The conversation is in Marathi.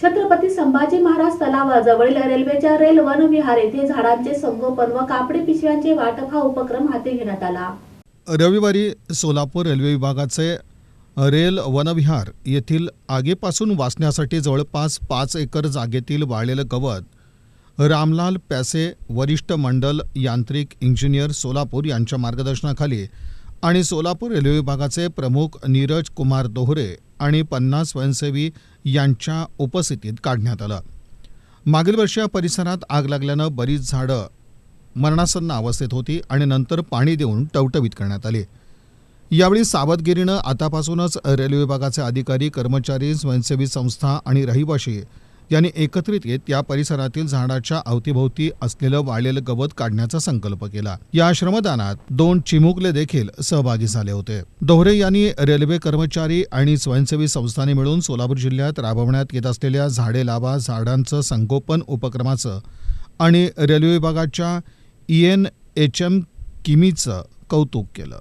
छत्रपती संभाजी महाराज तलावाजवळील रेल्वेच्या रेल वनविहार येथे झाडांचे संगोपन व कापडी पिशव्यांचे वाटप हा उपक्रम हाती घेण्यात आला. रविवारी सोलापूर रेल्वे विभागाचे रेल वनविहार येथील आगीपासून वाचण्यासाठी जवळपास पाच एकर जागेतील वाळलेलं गवत रामलाल पॅसे वरिष्ठ मंडल यांत्रिक इंजिनियर सोलापूर यांच्या मार्गदर्शनाखाली आणि सोलापूर रेल्वे विभागाचे प्रमुख नीरज कुमार दोहरे आणि पन्नास स्वयंसेवी यांच्या उपस्थितीत काढण्यात आलं. मागील वर्षी या परिसरात आग लागल्यानं बरीच झाडं मरणासन्न अवस्थेत होती आणि नंतर पाणी देऊन टवटवीत करण्यात आली. यावेळी सावधगिरीनं आतापासूनच रेल्वे विभागाचे अधिकारी कर्मचारी स्वयंसेवी संस्था आणि रहिवाशी यांनी एकत्रित येत या परिसरातील झाडाच्या अवतीभोवती असलेलं वाळलेलं गवत काढण्याचा संकल्प केला. या श्रमदानात दोन चिमुकले देखील सहभागी झाले होते. दोहरे यांनी रेल्वे कर्मचारी आणि स्वयंसेवी संस्थांनी मिळून सोलापूर जिल्ह्यात राबवण्यात येत असलेल्या झाडे लावा झाडांचं संगोपन उपक्रमाचं आणि रेल्वे विभागाच्या ई एन एच एम किमीचं कौतुक केलं.